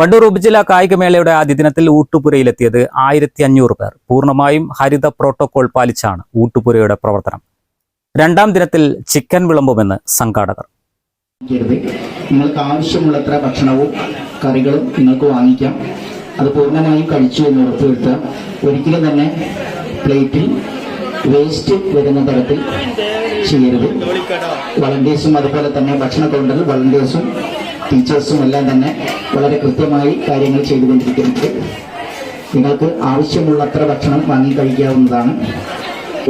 Wandoor ഉപജില്ലാ കായികമേളയുടെ ആദ്യ ദിനത്തിൽ ഊട്ടുപുരയിലെത്തിയത് ആയിരത്തി അഞ്ഞൂറ് പേർ. പൂർണമായും ഹരിത പ്രോട്ടോകോൾ പാലിച്ചാണ് ഊട്ടുപുരയുടെ പ്രവർത്തനം. രണ്ടാം ദിനത്തിൽ ചിക്കൻ വിളമ്പുമെന്ന് സംഘാടകർ. നിങ്ങൾക്ക് ആവശ്യമുള്ളത്ര ഭക്ഷണവും കറികളും നിങ്ങൾക്ക് വാങ്ങിക്കാം. അത് പൂർണമായും കഴിച്ചു എന്ന് ഉറപ്പുവരുത്തുക. ഒരിക്കലും തന്നെ പ്ലേറ്റിൽ വേസ്റ്റ് വരുന്ന തരത്തിൽ ചെയ്യരുത്. വളണ്ടിയേഴ്സും അതുപോലെ തന്നെ ഭക്ഷണ കൗണ്ടറിൽ വളണ്ടിയേഴ്സും ടീച്ചേഴ്സും എല്ലാം തന്നെ വളരെ കൃത്യമായി കാര്യങ്ങൾ ചെയ്തുകൊണ്ടിരിക്കുന്നുണ്ട്. നിങ്ങൾക്ക് ആവശ്യമുള്ളത്ര ഭക്ഷണം വാങ്ങി കഴിക്കാവുന്നതാണ്.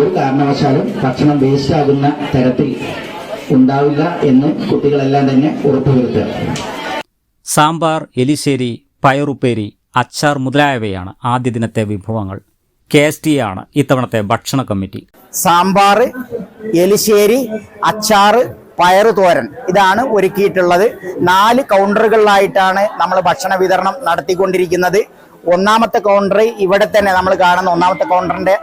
ഒരു കാരണവശാലും ഭക്ഷണം വേസ്റ്റ് ആകുന്ന തരത്തിൽ ഉണ്ടാവില്ല എന്ന് കുട്ടികളെല്ലാം തന്നെ ഉറപ്പുവരുത്തുക. സാമ്പാർ എലിശ്ശേരി പയറുപ്പേരി അച്ചാർ മുതലായവയാണ് ആദ്യ ദിനത്തെ വിഭവങ്ങൾ. കെ എസ് ടി ആണ് ഇത്തവണത്തെ ഭക്ഷണ കമ്മിറ്റി. സാമ്പാർ എലിശ്ശേരി അച്ചാറ് പയറ് തോരൻ. ഇതാണ് ഒരുക്കിയിട്ടുള്ളത്. നാല് കൗണ്ടറുകളിലായിട്ടാണ് നമ്മൾ ഭക്ഷണ വിതരണം നടത്തിക്കൊണ്ടിരിക്കുന്നത്. ഒന്നാമത്തെ കൗണ്ടർ ഇവിടെ തന്നെ നമ്മൾ കാണുന്ന ഒന്നാമത്തെ കൗണ്ടറിന്റെ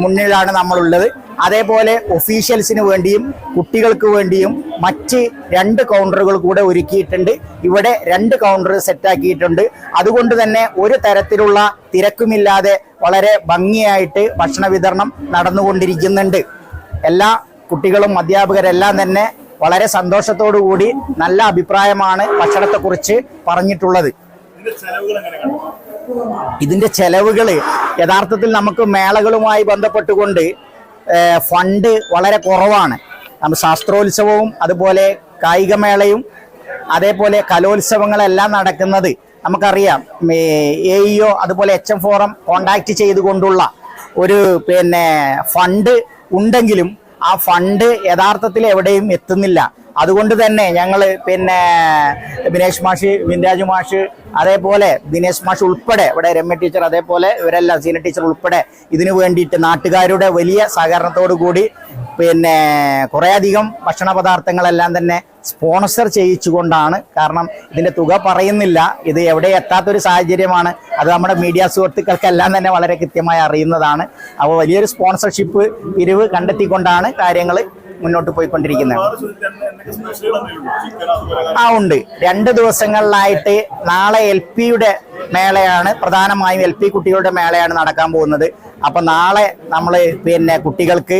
മുന്നിലാണ് നമ്മളുള്ളത്. അതേപോലെ ഒഫീഷ്യൽസിന് വേണ്ടിയും കുട്ടികൾക്ക് വേണ്ടിയും മറ്റ് രണ്ട് കൗണ്ടറുകൾ കൂടെ ഒരുക്കിയിട്ടുണ്ട്. ഇവിടെ രണ്ട് കൗണ്ടർ സെറ്റാക്കിയിട്ടുണ്ട്. അതുകൊണ്ട് തന്നെ ഒരു തരത്തിലുള്ള തിരക്കുമില്ലാതെ വളരെ ഭംഗിയായിട്ട് ഭക്ഷണ വിതരണം നടന്നുകൊണ്ടിരിക്കുന്നുണ്ട്. എല്ലാ കുട്ടികളും അധ്യാപകരെല്ലാം തന്നെ വളരെ കൂടി നല്ല അഭിപ്രായമാണ് ഭക്ഷണത്തെക്കുറിച്ച് പറഞ്ഞിട്ടുള്ളത്. ഇതിന്റെ ചെലവുകൾ യഥാർത്ഥത്തിൽ നമുക്ക് മേളകളുമായി ബന്ധപ്പെട്ടുകൊണ്ട് ഫണ്ട് വളരെ കുറവാണ്. നമ്മൾ ശാസ്ത്രോത്സവവും അതുപോലെ കായികമേളയും അതേപോലെ കലോത്സവങ്ങളെല്ലാം നടക്കുന്നത് നമുക്കറിയാം. എ ഇഒ അതുപോലെ എച്ച് എം ഫോറം കോണ്ടാക്ട് ചെയ്തുകൊണ്ടുള്ള ഒരു പിന്നെ ഫണ്ട് ഉണ്ടെങ്കിലും ആ ഫണ്ട് യഥാർത്ഥത്തിൽ എവിടെയും എത്തുന്നില്ല. അതുകൊണ്ട് തന്നെ ഞങ്ങൾ പിന്നെ ബിനേഷ് മാഷ് വിന്രാജ് മാഷ് അതേപോലെ ദിനേശ് മാഷ് ഉൾപ്പെടെ ഇവിടെ രമ്യ ടീച്ചർ അതേപോലെ ഇവരെല്ലാം സീനിയർ ടീച്ചർ ഉൾപ്പെടെ ഇതിനു വേണ്ടിയിട്ട് നാട്ടുകാരുടെ വലിയ സഹകരണത്തോടു കൂടി പിന്നെ കുറേയധികം ഭക്ഷണ പദാർത്ഥങ്ങളെല്ലാം തന്നെ സ്പോൺസർ ചെയ്യിച്ചുകൊണ്ടാണ്. കാരണം ഇതിന്റെ തുക പറയുന്നില്ല. ഇത് എവിടെ എത്താത്തൊരു സാഹചര്യമാണ്. അത് നമ്മുടെ മീഡിയ സുഹൃത്തുക്കൾക്കെല്ലാം തന്നെ വളരെ കൃത്യമായി അറിയുന്നതാണ്. അപ്പോൾ വലിയൊരു സ്പോൺസർഷിപ്പ് പിരിവ് കണ്ടെത്തിക്കൊണ്ടാണ് കാര്യങ്ങൾ മുന്നോട്ട് പോയിക്കൊണ്ടിരിക്കുന്നത്. ആ ഉണ്ട്. രണ്ട് ദിവസങ്ങളിലായിട്ട് നാളെ എൽ പിയുടെ മേളയാണ്. പ്രധാനമായും എൽ പി കുട്ടികളുടെ മേളയാണ് നടക്കാൻ പോകുന്നത്. അപ്പൊ നാളെ നമ്മൾ പിന്നെ കുട്ടികൾക്ക്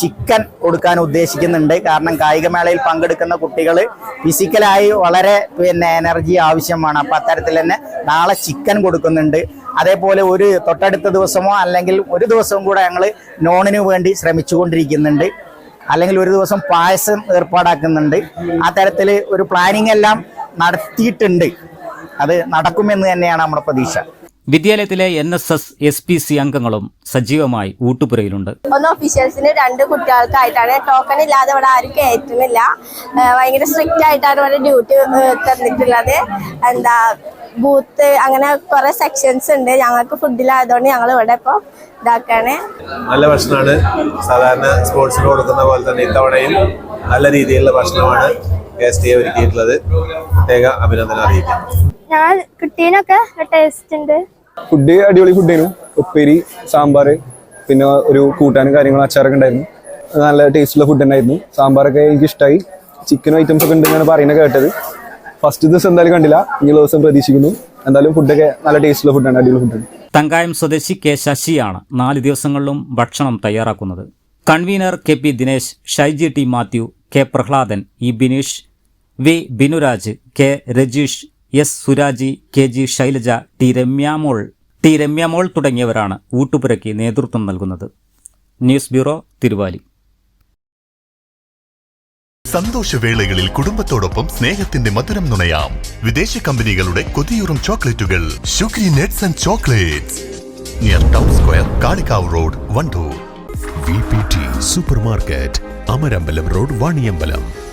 ചിക്കൻ കൊടുക്കാൻ ഉദ്ദേശിക്കുന്നുണ്ട്. കാരണം കായികമേളയിൽ പങ്കെടുക്കുന്ന കുട്ടികൾ ഫിസിക്കലായി വളരെ പിന്നെ എനർജി ആവശ്യമാണ്. അപ്പൊ അത്തരത്തിൽ തന്നെ നാളെ ചിക്കൻ കൊടുക്കുന്നുണ്ട്. അതേപോലെ ഒരു തൊട്ടടുത്ത ദിവസമോ അല്ലെങ്കിൽ ഒരു ദിവസവും കൂടെ ഞങ്ങൾ നോണിന് വേണ്ടി ശ്രമിച്ചുകൊണ്ടിരിക്കുന്നുണ്ട്. അല്ലെങ്കിൽ ഒരു ദിവസം പായസം ഏർപ്പാടാക്കുന്നുണ്ട്. ആ തരത്തിൽ ഒരു പ്ലാനിങ് എല്ലാം നടത്തിയിട്ടുണ്ട്. അത് നടക്കുമെന്ന് തന്നെയാണ് നമ്മുടെ പ്രതീക്ഷ. വിദ്യാലയത്തിലെ N S S S P C അംഗങ്ങളും സജീവമായി ഊട്ടുപുരയിലുണ്ട്. ഒന്ന് ഒഫീഷ്യൽസിന് രണ്ട് കുട്ടികൾക്കായിട്ടാണ് ടോക്കൺ ഇല്ലാതെ ഇവിടെ ആരും കയറ്റുന്നില്ല. ഭയങ്കര സ്ട്രിക്റ്റ് ആയിട്ടാണ് ഇവിടെ ഡ്യൂട്ടി തന്നിട്ടുള്ളത്. എന്താ ബൂത്ത് അങ്ങനെ കുറെ സെക്ഷൻസ് ഉണ്ട്. ഞങ്ങൾക്ക് ഫുഡിലായതുകൊണ്ട് ഞങ്ങൾ ഇവിടെ ഇപ്പോൾ ഇതാക്കാണ്. നല്ല ഭക്ഷണമാണ്. സാധാരണ സ്പോർട്സിന് കൊടുക്കുന്ന പോലെ തന്നെ ഇത്തവണയും നല്ല രീതിയിലുള്ള ഭക്ഷണമാണ് ഒരുക്കിയിട്ടുള്ളത്. പ്രത്യേക അഭിനന്ദനം അറിയിക്കാം ഞങ്ങൾ കുട്ടീനൊക്കെ ടേസ്റ്റ് ഉണ്ട്. ഫുഡ് അടിപൊളി ഫുഡായിരുന്നു ഉപ്പേരി സാമ്പാർ പിന്നെ ഒരു കൂട്ടാനും കാര്യങ്ങളും അച്ചാറൊക്കെ ഉണ്ടായിരുന്നു. നല്ല ടേസ്റ്റുള്ള ഫുഡ് ഉണ്ടായിരുന്നു സാമ്പാറൊക്കെ എനിക്ക് ഇഷ്ടമായി ചിക്കൻ ഐറ്റംസ് ഒക്കെ ഉണ്ടെന്നാണ് പറയുന്നത് കേട്ടത്. ഫസ്റ്റ് ദിവസം എന്തായാലും കണ്ടില്ല. ഇനി ദിവസം പ്രതീക്ഷിക്കുന്നു. എന്തായാലും ഫുഡൊക്കെ നല്ല ടേസ്റ്റുള്ള ഫുഡാണ് അടിപൊളി ഫുഡ് തങ്കായം സ്വദേശി കെ ശശിയാണ് നാല് ദിവസങ്ങളിലും ഭക്ഷണം തയ്യാറാക്കുന്നത്. Convener K P Dinesh Shaiji T Mathew K Prahladan E Bineesh V Binuraj K Rajeesh S Suraji K G Shailaja T Ramyamol T Ramyamol തുടങ്ങിയവരാണ് ഊട്ടുപുരയ്ക്ക് നേതൃത്വം നൽകുന്നത്. News bureau Thiruvali. സന്തോഷവേളകളിൽ കുടുംബത്തോടൊപ്പം സ്നേഹത്തിന്റെ മധുരം നുണയാം. വിദേശ കമ്പനികളുടെ കൊതിയൂറും ചോക്ലേറ്റുകൾ. Sugary nuts and chocolates. Near town square Kalikavu road Wandoor. V P T super market Amarambalam road Vaniyambalam.